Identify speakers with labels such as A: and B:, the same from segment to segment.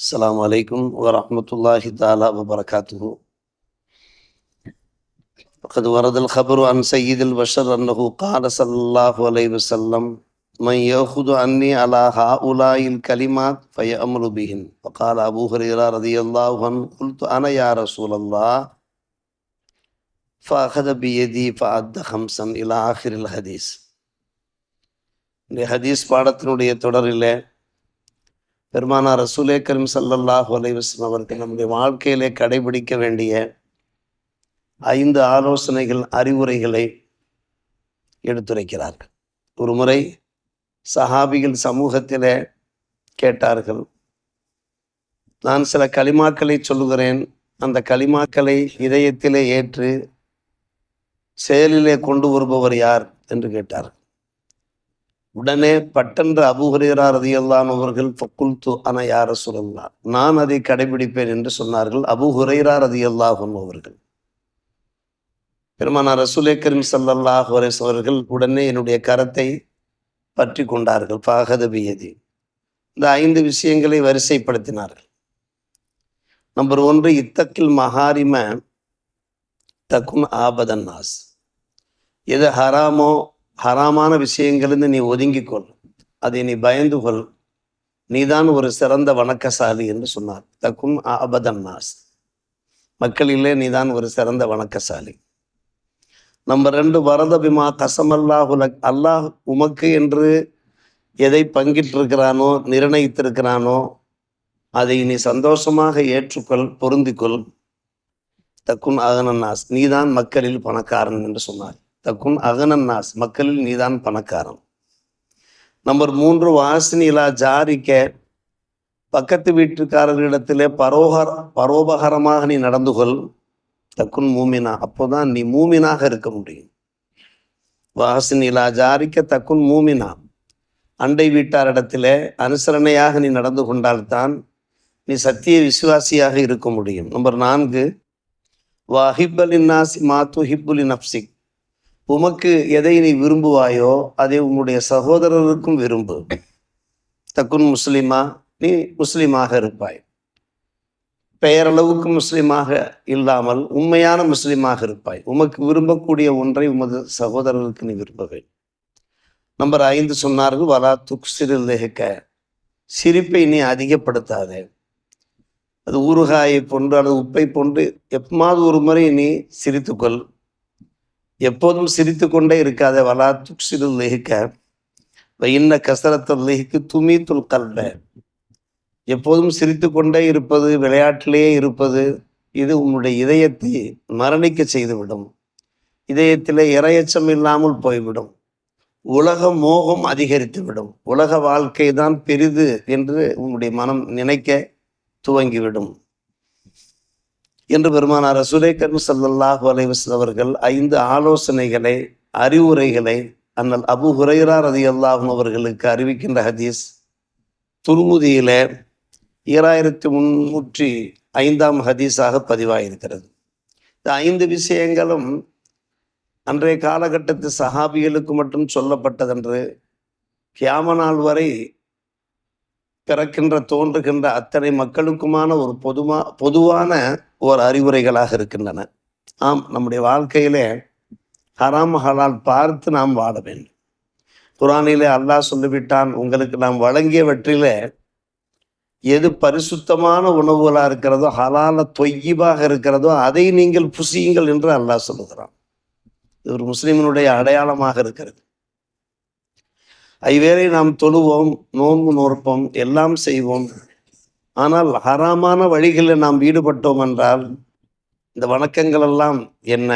A: السلام عليكم ورحمة الله تعالى وبركاته وقد ورد الخبر عن سيد البشر أنه قال صلى الله عليه وسلم من يأخذ عني على هؤلاء الكلمات فيأمر بهن وقال أبو هريرة رضي الله عنه قلت أنا يا رسول الله فأخذ بيدي فأد خمسا إلى آخر الحديث இந்த ஹதீஸ் பாடத்தினுடைய தொடரிலே பெருமானார் ரசூலே கரீம் சல்லல்லாஹ் அலைஹி அவர்கள் நம்முடைய வாழ்க்கையிலே கடைபிடிக்க வேண்டிய ஐந்து ஆலோசனைகள் அறிவுரைகளை எடுத்துரைக்கிறார்கள். ஒரு முறை சஹாபிகள் சமூகத்திலே கேட்டார்கள் நான் சில களிமாக்களை சொல்லுகிறேன். அந்த களிமாக்களை இதயத்திலே ஏற்று செயலிலே கொண்டு வருபவர் யார்? என்று கேட்டார்கள். உடனே பட்டென்று அபுஹரேரா ரதியல்லான் அவர்கள் ஃபக்குல்து அன யார சொல்லலாம் நான் அதை கடைபிடிப்பேன் என்று சொன்னார்கள் அபு ஹுரைரா ரதியல்லாஹன் அவர்கள். பெருமானார் ரசூலே கரீம் அவர்கள் உடனே என்னுடைய கரத்தை பற்றி கொண்டார்கள். பாகதபியதி இந்த ஐந்து விஷயங்களை வரிசைப்படுத்தினார்கள். நம்பர் ஒன்று இத்தக்கில் மகாரிம தக்குன் ஆபதன் நாஸ். எது ஹராமோ ஹராமான விஷயங்களிலிருந்து நீ ஒதுங்கிக்கொள். அதை நீ பயந்து கொள் நீதான் ஒரு சிறந்த வணக்கசாலி என்று சொன்னார். தக்கும் அபதன்னாஸ் மக்களிலே நீதான் ஒரு சிறந்த வணக்கசாலி. நம்பர் ரெண்டு வரதபிமா கசமல்லாஹுலக் அல்லாஹ் உமக்கு என்று எதை பங்கிட்டிருக்கிறானோ நிர்ணயித்திருக்கிறானோ அதை நீ சந்தோஷமாக ஏற்றுக்கொள் பொருந்திக்கொள். தக்குன் அகனன்னாஸ் நீதான் மக்களில் பணக்காரன் என்று சொன்னார். தக்குன் அகனன்னாஸ் மக்களில் நீதான் பணக்காரன். நம்பர் மூன்று வாசினிலா ஜாரிக்க பக்கத்து வீட்டுக்காரர்களிடத்திலே பரோகர பரோபகரமாக நீ நடந்து கொள். தக்குன் மூமினா அப்போதான் நீ மூமினாக இருக்க முடியும். வாசினிலா ஜாரிக்க தக்குன் மூமினா அண்டை வீட்டாரிடத்திலே அனுசரணையாக நீ நடந்து கொண்டால்தான் நீ சத்திய விசுவாசியாக இருக்க முடியும். நம்பர் நான்கு வாஹிப்பலின் நாசி மாத்து ஹிப்புலி நப்சிக் உமக்கு எதை நீ விரும்புவாயோ அதை உங்களுடைய சகோதரருக்கும் விரும்பு. தக்குன் முஸ்லிமா நீ முஸ்லிமாக இருப்பாய். பெயரளவுக்கு முஸ்லிமாக இல்லாமல் உண்மையான முஸ்லிமாக இருப்பாய். உமக்கு விரும்பக்கூடிய ஒன்றை உமது சகோதரருக்கு நீ விரும்ப வேண்டும் நம்பர் ஐந்து சொன்னார்கள் வலா துக்சிரில் லேக சிரிப்பை நீ அதிகப்படுத்தாதே. அது ஊறுகாயை போன்று அல்லது உப்பை போன்று எப்பமாவது ஒரு முறை நீ சிரித்துக்கொள். எப்போதும் சிரித்து கொண்டே இருக்காத. வலா துக்சிரு லேகிக்க இன்ன கசரத்தல் லேகிக்கு துமி துல் எப்போதும் சிரித்து கொண்டே இருப்பது விளையாட்டிலேயே இருப்பது இது உங்களுடைய இதயத்தை மரணிக்க செய்துவிடும். இதயத்திலே இரையச்சம் இல்லாமல் போய்விடும். உலக மோகம் அதிகரித்துவிடும். உலக வாழ்க்கை தான் பெரிது என்று உங்களுடைய மனம் நினைக்க துவங்கிவிடும். என்று பெருமானார் ரசூலேக்கர் சல்லாஹு அலைவஸ் அவர்கள் ஐந்து ஆலோசனைகளை அறிவுரைகளை அண்ணல் அபு ஹுரைரா ரதி அல்லாஹும் அவர்களுக்கு அறிவிக்கின்ற ஹதீஸ். துருமுதியில ஈராயிரத்தி முன்னூற்றி ஐந்தாம் ஹதீஸாக பதிவாயிருக்கிறது. இந்த ஐந்து விஷயங்களும் அன்றைய காலகட்டத்து சஹாபிகளுக்கு மட்டும் சொல்லப்பட்டதென்று கியாம நாள் வரை பிறக்கின்ற தோன்றுகின்ற அத்தனை மக்களுக்குமான ஒரு பொதுமா பொதுவான ஓர் அறிவுரைகளாக இருக்கின்றன. ஆம் நம்முடைய வாழ்க்கையிலே ஹராம் ஹலால் பார்த்து நாம் வாழ வேண்டும். குரானிலே அல்லாஹ் சொல்லிவிட்டான் உங்களுக்கு நாம் வழங்கியவற்றிலே எது பரிசுத்தமான உணவுகளாக இருக்கிறதோ ஹலால தொய்யிபாக இருக்கிறதோ அதை நீங்கள் புசியுங்கள் என்று அல்லாஹ் சொல்லுகிறான். இது ஒரு முஸ்லிமினுடைய அடையாளமாக இருக்கிறது. ஐவேளை நாம் தொழுவோம் நோன்பு நோற்போம் எல்லாம் செய்வோம் ஆனால் ஹராமான வழிகளில் நாம் ஈடுபட்டோம் என்றால் இந்த வணக்கங்கள் எல்லாம் என்ன?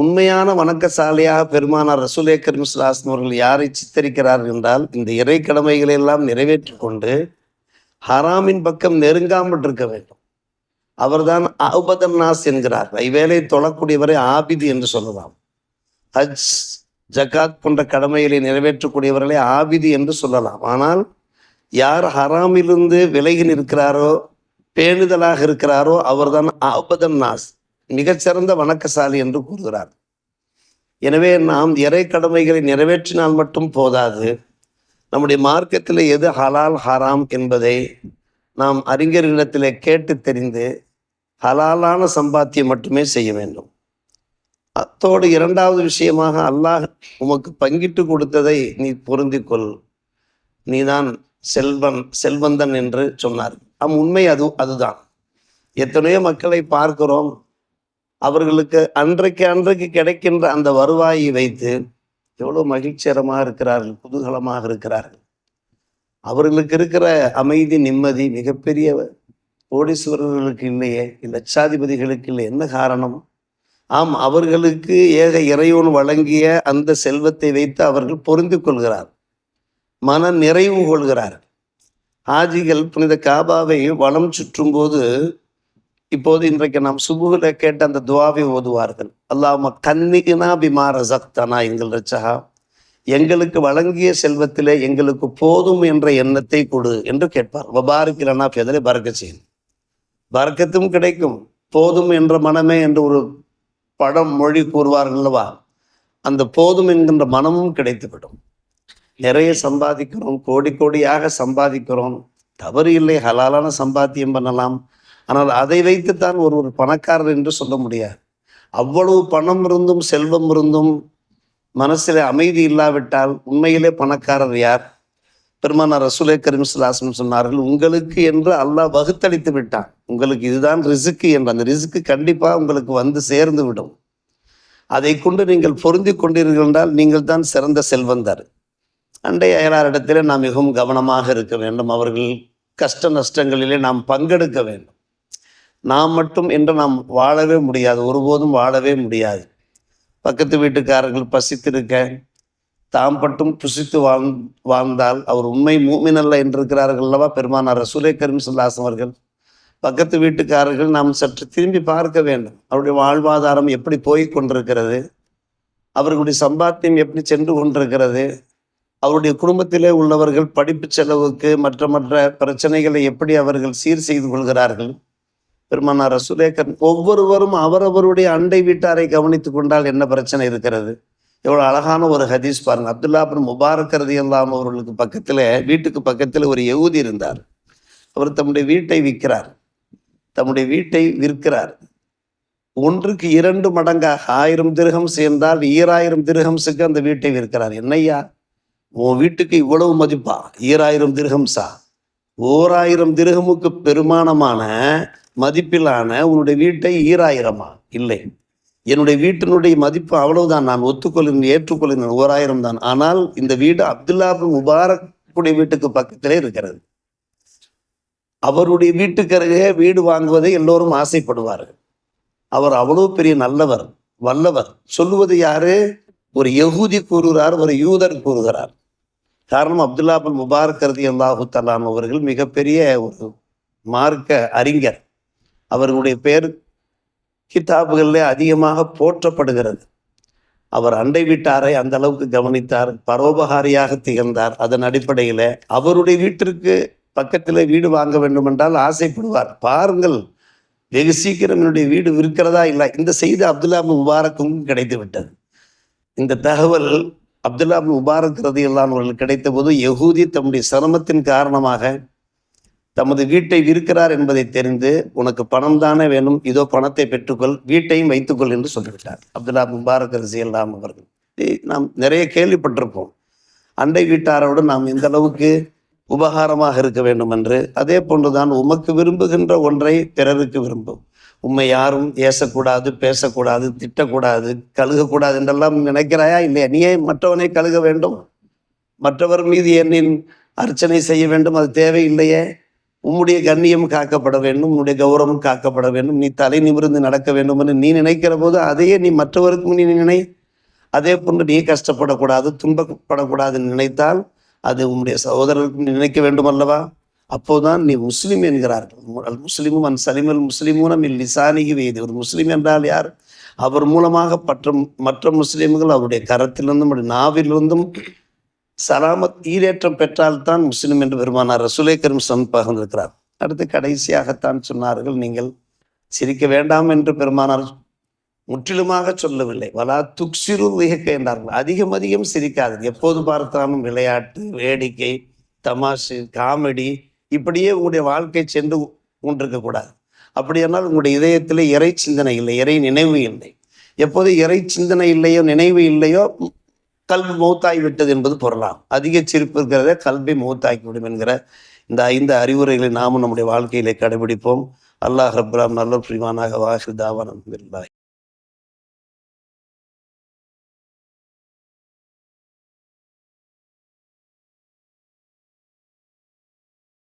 A: உண்மையான வணக்கசாலையாக பெருமானார் ரசூலே கரிம்ஸ்லாஸ்ன் அவர்கள் யாரை சித்தரிக்கிறார்கள் என்றால் இந்த இறை கடமைகளை எல்லாம் நிறைவேற்றி கொண்டு ஹராமின் பக்கம் நெருங்காமல் இருக்க வேண்டும். அவர்தான் அபதன் நாஸ் என்கிறார். ஐவேளை தொழக்கூடியவரை ஆபிது என்று சொல்லலாம். ஹஜ் ஜகாத் போன்ற கடமைகளை நிறைவேற்றக்கூடியவர்களை ஆபிதி என்று சொல்லலாம். ஆனால் யார் ஹராமிலிருந்து விலகி நிற்கிறாரோ பேணுதலாக இருக்கிறாரோ அவர்தான் அபதன் நாஸ் மிகச்சிறந்த வணக்கசாலி என்று கூறுகிறார். எனவே நாம் இறை கடமைகளை நிறைவேற்றினால் மட்டும் போதாது நம்முடைய மார்க்கத்தில் எது ஹலால் ஹராம் என்பதை நாம் அறிஞர்களிடத்திலே கேட்டு தெரிந்து ஹலாலான சம்பாத்தியம் மட்டுமே செய்ய வேண்டும். அத்தோடு இரண்டாவது விஷயமாக அல்லாஹ் உமக்கு பங்கிட்டு கொடுத்ததை நீ பொருந்திக்கொள். நீதான் செல்வன் செல்வந்தன் என்று சொன்னார். நம் உண்மை அது அதுதான். எத்தனையோ மக்களை பார்க்கிறோம். அவர்களுக்கு அன்றைக்கு அன்றைக்கு கிடைக்கின்ற அந்த வருவாயை வைத்து எவ்வளோ மகிழ்ச்சிகரமாக இருக்கிறார்கள் குதூகலமாக இருக்கிறார்கள். அவர்களுக்கு இருக்கிற அமைதி நிம்மதி மிகப்பெரிய கோடீஸ்வரர்களுக்கு இல்லையே லட்சாதிபதிகளுக்கு இல்லை. என்ன காரணம்? ஆம் அவர்களுக்கு ஏக இறைவன் வழங்கிய அந்த செல்வத்தை வைத்து அவர்கள் பொருந்திக் கொள்கிறார். மன நிறைவு கொள்கிறார். ஆஜிகள் புனித காபாவை வளம் சுற்றும் போது இப்போது இன்றைக்கு நாம் சுபுகில கேட்ட அந்த துவாவை ஓதுவார்கள். அல்லாம கன்னிகினா பிமார சக்தனா எங்கள் ரச்சகா எங்களுக்கு வழங்கிய செல்வத்திலே எங்களுக்கு போதும் என்ற எண்ணத்தை கொடு என்று கேட்பார். வபாரிக்கிறனா பெதலை பறக்க செய்யும். பறக்கத்தும் கிடைக்கும் போதும் என்ற மனமே என்று ஒரு படம் மொழி கூறுவார்கள்வா அந்த போதும் என்கின்ற மனமும் கிடைத்துவிடும். நிறைய சம்பாதிக்கிறோம் கோடி கோடியாக சம்பாதிக்கிறோம். தவறு இல்லை ஹலாலான சம்பாத்தியம் பண்ணலாம். ஆனால் அதை வைத்துத்தான் ஒரு ஒரு பணக்காரர் என்று சொல்ல முடியாது. அவ்வளவு பணம் இருந்தும் செல்வம் இருந்தும் மனசில் அமைதி இல்லாவிட்டால் உண்மையிலே பணக்காரர் யார்? பெருமானார் ரசூலே கரீம் சுல்லாசம் சொன்னார்கள் உங்களுக்கு என்று அல்லாஹ் வகுத்தளித்து விட்டான். உங்களுக்கு இதுதான் ரிசுக்கு என்று. அந்த ரிசுக்கு கண்டிப்பாக உங்களுக்கு வந்து சேர்ந்து விடும். அதை கொண்டு நீங்கள் பொருந்தி கொண்டீர்கள் என்றால் நீங்கள் தான் சிறந்த செல்வந்தர். அண்டை அயலாரிடத்திலே நாம் மிகவும் கவனமாக இருக்க வேண்டும். அவர்கள் கஷ்ட நஷ்டங்களிலே நாம் பங்கெடுக்க வேண்டும். நாம் மட்டும் என்று நாம் வாழவே முடியாது. ஒருபோதும் வாழவே முடியாது. பக்கத்து வீட்டுக்காரர்கள் பசித்திருக்க தாம் மட்டும் புசித்து வாழ் வாழ்ந்தால் அவர் உண்மை மூமினல்ல அல்ல என்றிருக்கிறார்கள் அல்லவா? பெருமானார் ரசூலே கரீம் சுல்லாசம் அவர்கள். பக்கத்து வீட்டுக்காரர்கள் நாம் சற்று திரும்பி பார்க்க வேண்டும். அவருடைய வாழ்வாதாரம் எப்படி போய் கொண்டிருக்கிறது? அவர்களுடைய சம்பாத்தியம் எப்படி சென்று கொண்டிருக்கிறது? அவருடைய குடும்பத்திலே உள்ளவர்கள் படிப்பு செலவுக்கு மற்ற மற்ற பிரச்சனைகளை எப்படி அவர்கள் சீர் செய்து கொள்கிறார்கள்? பெருமானார் ரசூலேக்கர் ஒவ்வொருவரும் அவரவருடைய அண்டை வீட்டாரை கவனித்து கொண்டால் என்ன பிரச்சனை இருக்கிறது? எவ்வளோ அழகான ஒரு ஹதீஸ் பாருங்க. அப்துல்லா பின் முபாரக் ரதி அல்லாம் அவர்களுக்கு பக்கத்தில் வீட்டுக்கு பக்கத்தில் ஒரு எகுதி இருந்தார். அவர் தம்முடைய வீட்டை விற்கிறார். தம்முடைய வீட்டை விற்கிறார். ஒன்றுக்கு இரண்டு மடங்காக ஆயிரம் திருகம் சேர்ந்தால் ஈராயிரம் திருகம்ஸுக்கு அந்த வீட்டை விற்கிறார். என்னையா உன் வீட்டுக்கு இவ்வளவு மதிப்பா? ஈராயிரம் திருகம்சா ஓராயிரம் திருகமுக்கு பெருமானமான மதிப்பிலான உன்னுடைய வீட்டை ஈராயிரமா? இல்லை. என்னுடைய வீட்டினுடைய மதிப்பு அவ்வளவுதான். நான் ஒத்துக்கொள்கிறேன் ஏற்றுக்கொள்கிறேன். ஓராயிரம் தான். ஆனால் இந்த வீடு அப்துல்லா முபாரக்குடைய வீட்டுக்கு பக்கத்திலே இருக்கிறது. அவருடைய வீட்டுக்கு அருகே வீடு வாங்குவதை எல்லோரும் ஆசைப்படுவார்கள். அவர் அவ்வளவு பெரிய நல்லவர் வல்லவர். சொல்லுவது யாரு? ஒரு யகூதி கூறுகிறார் ஒரு யூதர் கூறுகிறார். காரணம் அப்துல்லா பின் முபாரக் கருதி அல்லாஹு தலாம் அவர்கள் மிகப்பெரிய ஒரு மார்க்க அறிஞர். அவர்களுடைய பெயர் கிதாபுகளிலே அதிகமாக போற்றப்படுகிறது. அவர் அண்டை வீட்டாரை அந்த அளவுக்கு கவனித்தார் பரோபகாரியாக திகழ்ந்தார். அதன் அடிப்படையில் அவருடைய வீட்டிற்கு பக்கத்தில் வீடு வாங்க வேண்டும் என்றால் ஆசைப்படுவார். பாருங்கள் வெகு சீக்கிரம் என்னுடைய வீடு விற்கிறதா இல்லை இந்த செய்தி அப்துல்லா முபாரக்கும் கிடைத்து விட்டது இந்த தகவல் அப்துல்லா முபாரக் ரதி அவர்கள் கிடைத்த போது யகூதி தம்முடைய சிரமத்தின் காரணமாக தமது வீட்டை விற்கிறார் என்பதை தெரிந்து உனக்கு பணம் தானே வேணும் இதோ பணத்தை பெற்றுக்கொள் வீட்டையும் வைத்துக்கொள் என்று சொல்லிவிட்டார் அப்துல்லா முபாரக் ரசி அல்லாம் அவர்கள் நாம் நிறைய கேள்விப்பட்டிருப்போம். அண்டை வீட்டாரோடு நாம் எந்த அளவுக்கு உபகாரமாக இருக்க வேண்டும் என்று அதே போன்றுதான் உமக்கு விரும்புகின்ற ஒன்றை பிறருக்கு விரும்பும். உண்மை யாரும் ஏசக்கூடாது பேசக்கூடாது திட்டக்கூடாது கழுகக்கூடாது என்றெல்லாம் நினைக்கிறாயா? இல்லையா? நீயே மற்றவனை கழுக வேண்டும். மற்றவர் மீது என்னின் அர்ச்சனை செய்ய வேண்டும். அது தேவையில்லையே. உம்முடைய கண்ணியம் காக்கப்பட வேண்டும். உன்னுடைய கௌரவம் காக்கப்பட வேண்டும். நீ தலை நிமிர்ந்து நடக்க வேண்டும் என்று நீ நினைக்கிற போது அதையே நீ மற்றவருக்கும் நீ நினை. அதே போன்று நீ கஷ்டப்படக்கூடாது துன்பப்படக்கூடாதுன்னு நினைத்தால் அது உன்னுடைய சகோதரருக்கும் நினைக்க வேண்டும் அல்லவா அப்போதான் நீ முஸ்லீம் என்கிறார்கள். அல் முஸ்லிமும் அன் சலிமல் முஸ்லிமூனம் இல் லிசானிகி வேதி. ஒரு முஸ்லீம் என்றால் யார்? அவர் மூலமாக பற்ற மற்ற முஸ்லீம்கள் அவருடைய கரத்திலிருந்தும் அவருடைய நாவிலிருந்தும் சலாமத் ஈரேற்றம் பெற்றால்தான் முஸ்லீம் என்று பெருமானார் ரசுலே கரும் சம் பகிர்ந்திருக்கிறார். அடுத்து கடைசியாகத்தான் சொன்னார்கள் நீங்கள் சிரிக்க வேண்டாம் என்று பெருமானார் முற்றிலுமாக சொல்லவில்லை. வலா துக்சிறு வியக்க என்றார்கள். அதிகம் அதிகம் சிரிக்காது எப்போது பார்த்தாலும் விளையாட்டு வேடிக்கை தமாஷு காமெடி இப்படியே உங்களுடைய வாழ்க்கை சென்று கொண்டிருக்க கூடாது அப்படியானால் உங்களுடைய இதயத்தில் இறை சிந்தனை இல்லை இறை நினைவு இல்லை. எப்போது இறை சிந்தனை இல்லையோ நினைவு இல்லையோ கல்வி மௌத்தாகி விட்டது என்பது பொருளாம். அதிக சிரிப்பு இருக்கிறத கல்வி மௌத்தாக்கிவிடும் என்கிற இந்த ஐந்து அறிவுரைகளை நாமும் நம்முடைய வாழ்க்கையிலே கடைபிடிப்போம். அல்லாஹ் ரப்ராம் நல்ல பிரிவானாக வாஹிர் தாவானம்